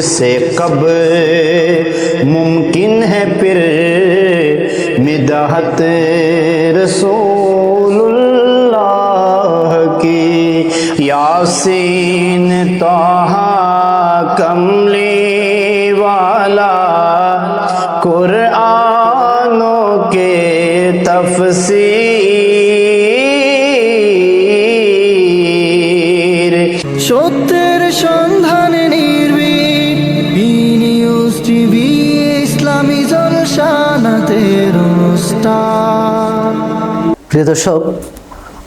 سے کب ممکن ہے پھر مدحت رسول اللہ کی۔ یاسین توحا کملی والا قرآنوں کے تفسیر۔ شتر سندھان প্রিয় দর্শক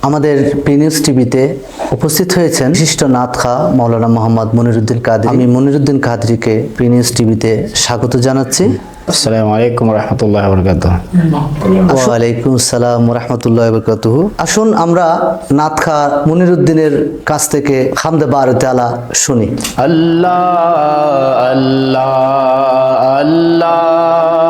আমাদের নিউজ টিভিতে উপস্থিত হয়েছেন বিশিষ্ট নাথখা মৌলানা মোহাম্মদ মনিরুদ্দিন কাদরি। আমি মনিরুদ্দিন কাদরিকে নিউজ টিভিতে স্বাগত জানাচ্ছি। আসসালামু আলাইকুম রহমতুল্লাহ বরকাত ওয়ালাইকুম আসসালাম রহমতুল্লাহ বরকাতুহু। আসুন আমরা নাথখা মনিরুদ্দিনের কাছ থেকে হামদে বার তালা শুনি। আল্লাহ আল্লাহ আল্লাহ।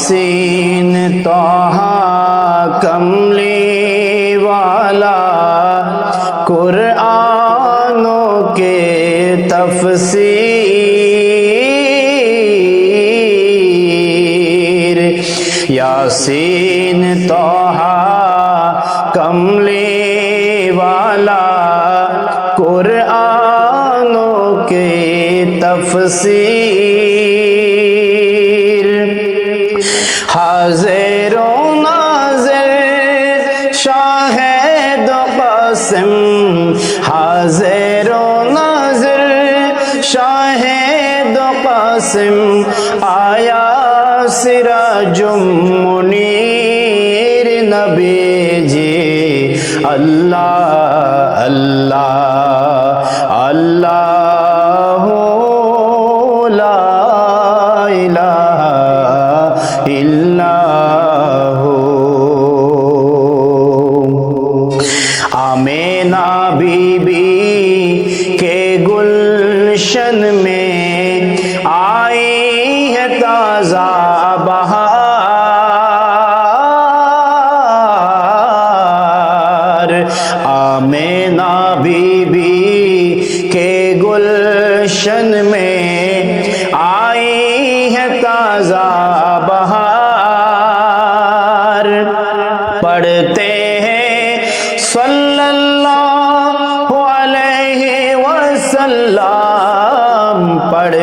यासीन तोहा कमली वाला कुरानों के तफसीर यासीन तोहा कमली वाला कुरानों के तफसीर নাজের নাজের শাহেদ কাসেম। হাজের নাজের শাহেদ কাসেম। আয়া সিরাজুম মুনির নবীজি আল্লাহ আল্লাহ।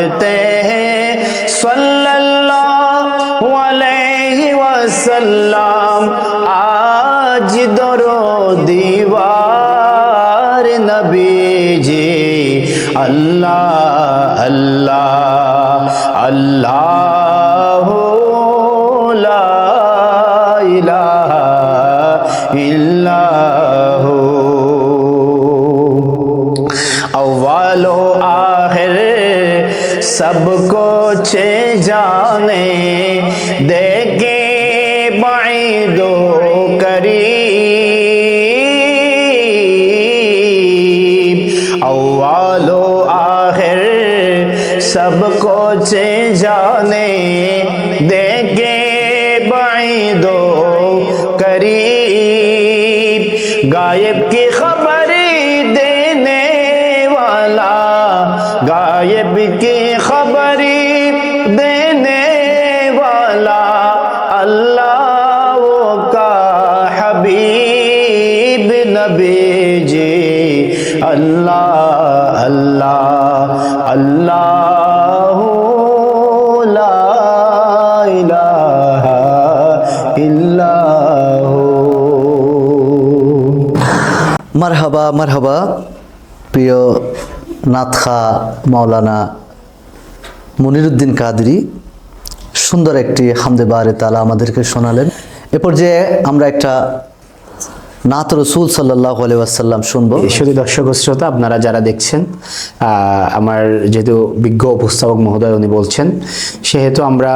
पढ़ते हैं सल्लल्लाहु अलैहि वसल्लम आज दरो दीवार नबी जी अल्लाह अल्लाह अल्लाह ला इलाहा इल्लाहु سب کو چھ جانے دے گے بعید و قریب اول و آخر سب کو چھ جانے دے گے بعید و قریب غائب کی خبر গায়েব কি খবরি দেনে ওয়ালা আল্লাহ কা হাবিব নবী জি আল্লাহ আল্লাহ আল্লাহ লা ইলাহা ইল্লাহু মারহাবা মারহাবা প্রিয় নাথখা মাওলানা মনিরুদ্দিন কাদরি সুন্দর একটি হামদে বারে তালা আমাদেরকে শোনালেন। এ পর্যায়ে আমরা একটা নাত রসুল সাল্লাহ আসাল্লাম শুনব। শুধু দর্শক শ্রোতা, আপনারা যারা দেখছেন আমার যেহেতু বিজ্ঞ উপস্থাপক মহোদয় উনি বলছেন, সেহেতু আমরা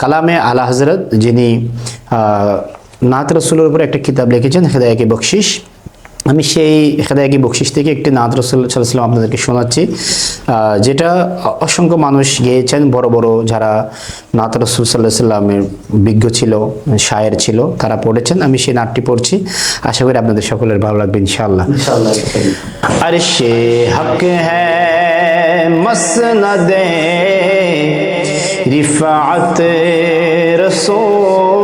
কালামে আলা হজরত যিনি নাত রসুলের উপর একটা কিতাব লিখেছেন হেদায়কি বকশিস আমি সেই হেদায়কি বকশিস থেকে একটি নাদ রসুল সাল্লাম আপনাদেরকে শোনাচ্ছি যেটা অসংখ্য মানুষ গেয়েছেন বড় বড় যারা নাত রসুল সাল্লাহ সাল্লামের বিজ্ঞ ছিল শায়ের ছিল তারা পড়েছেন আমি সেই নাটটি পড়ছি। আশা করি আপনাদের সকলের ভালো লাগবে ইনশাআল্লাহ। আরে সে হক হ্যাঁ রিফাত রসুল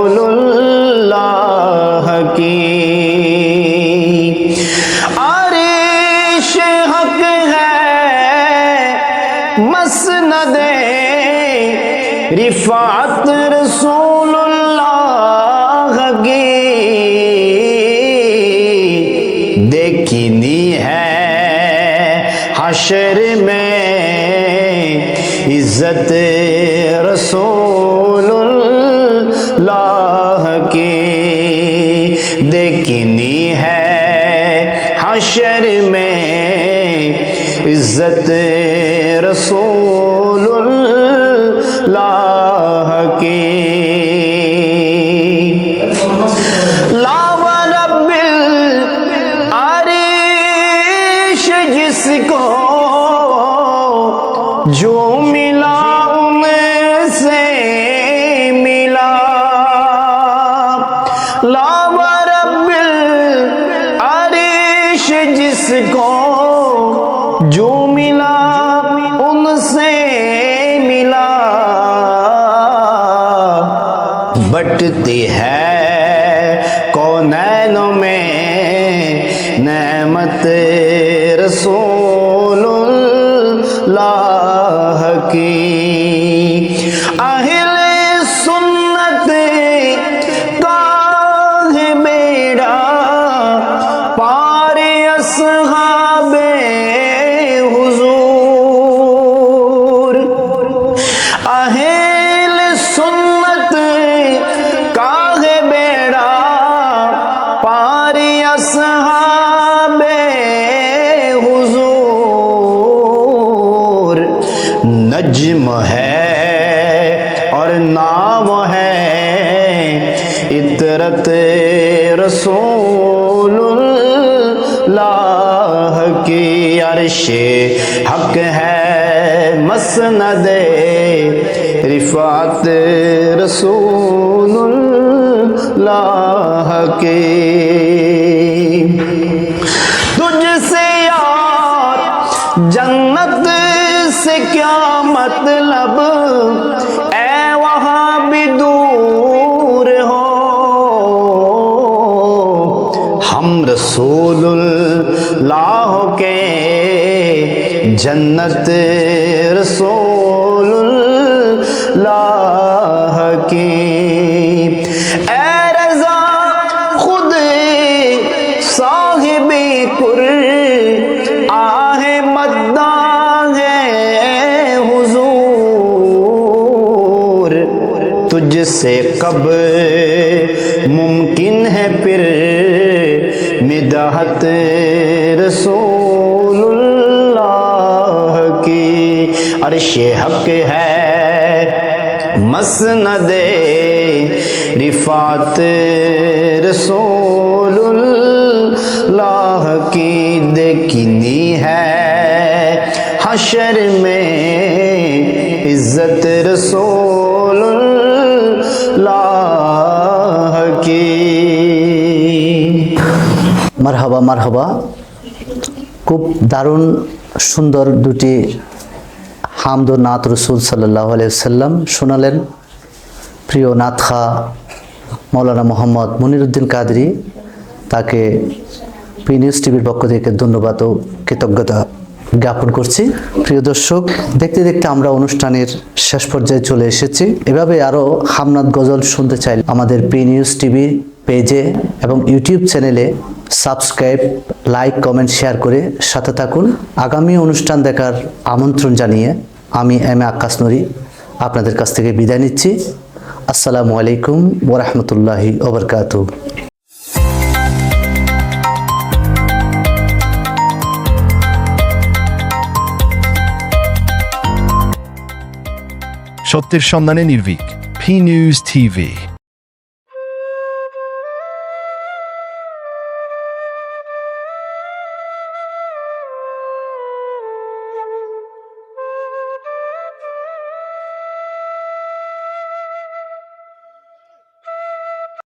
رفعت رسول اللہ کی دیکھنی ہے حشر میں عزت رسول اللہ کی دیکھنی ہے حشر میں عزت رسول کو جو ملا ان سے ملا۔ رب عرش جس کو جو ملا ان سے ملا۔ بٹتے ہیں جہاں حضور نجم ہے اور نام ہے عطرت رسول اللہ کی عرش حق ہے مسند رفات رسول اللہ کی मतलब ए वहां भी दूर हो हम रसूलुल्लाह के जन्नत रसूलुल्लाह سے کب ممکن ہے پھر مدحت رسول اللہ کی عرش حق ہے مسند رفات رسول اللہ کی دیکھنی ہے حشر میں عزت رسول اللہ মারহাবা মারহাবা। খুব দারুণ, সুন্দর দুটি হামদ নাত রসুল সাল্লাহ সাল্লাম শোনালেন। প্রিয় নাথা মৌলানা মোহাম্মদ মনিরুদ্দিন কাদরি, তাকে পি নিউজ টিভির পক্ষ থেকে ধন্যবাদ ও কৃতজ্ঞতা জ্ঞাপন করছি। প্রিয় দর্শক, দেখতে দেখতে আমরা অনুষ্ঠানের শেষ পর্যায়ে চলে এসেছি। এভাবে আরও হামনাদ গজল শুনতে চাইলে আমাদের পি নিউজ টিভির পেজে এবং ইউটিউব চ্যানেলে সাবস্ক্রাইব, লাইক, কমেন্ট, শেয়ার করে সাথে থাকুন। আগামী অনুষ্ঠান দেখার আমন্ত্রণ জানিয়ে আমি এম এ আকাশ নুরি আপনাদের কাছ থেকে বিদায় নিচ্ছি। আসসালামু আলাইকুম ওরহমতুল্লাহি ওবরকাত সত্যের সন্ধানে নির্ভীক ফি নিউজ টিভি